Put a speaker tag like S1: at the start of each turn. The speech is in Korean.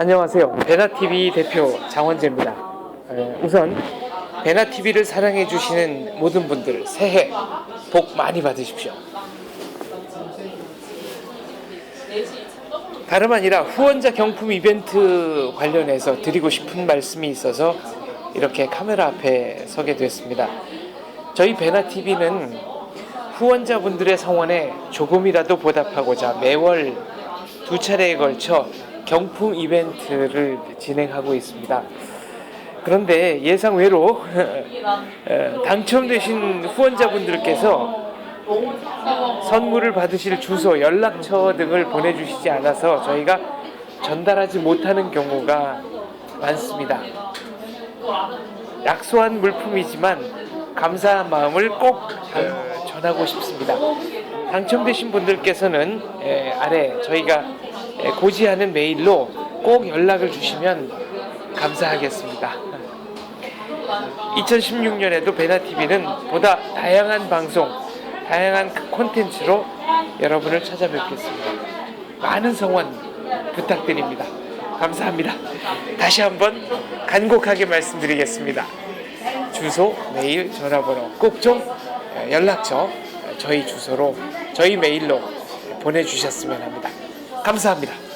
S1: 안녕하세요. 베나TV 대표 장원재입니다. 에, 우선 베나TV를 사랑해주시는 모든 분들 새해 복 많이 받으십시오. 다름 아니라 후원자 경품 이벤트 관련해서 드리고 싶은 말씀이 있어서 이렇게 카메라 앞에 서게 됐습니다. 저희 베나TV는 후원자분들의 성원에 조금이라도 보답하고자 매월 두 차례에 걸쳐 경품 이벤트를 진행하고 있습니다. 그런데 예상 외로 어, 당첨되신 후원자분들께서 선물을 받으실 주소, 연락처 등을 보내주시지 않아서 저희가 전달하지 못하는 경우가 많습니다. 약소한 물품이지만 감사한 마음을 꼭 어, 전하고 싶습니다. 당첨되신 분들께서는 에, 아래 저희가 에, 고지하는 메일로 꼭 연락을 주시면 감사하겠습니다. 2016년에도 베나TV는 보다 다양한 방송, 다양한 콘텐츠로 여러분을 찾아뵙겠습니다. 많은 성원 부탁드립니다. 감사합니다. 다시 한번 간곡하게 말씀드리겠습니다. 주소, 메일, 전화번호 꼭 좀 연락처 저희 주소로 저희 메일로 보내주셨으면 합니다. 감사합니다.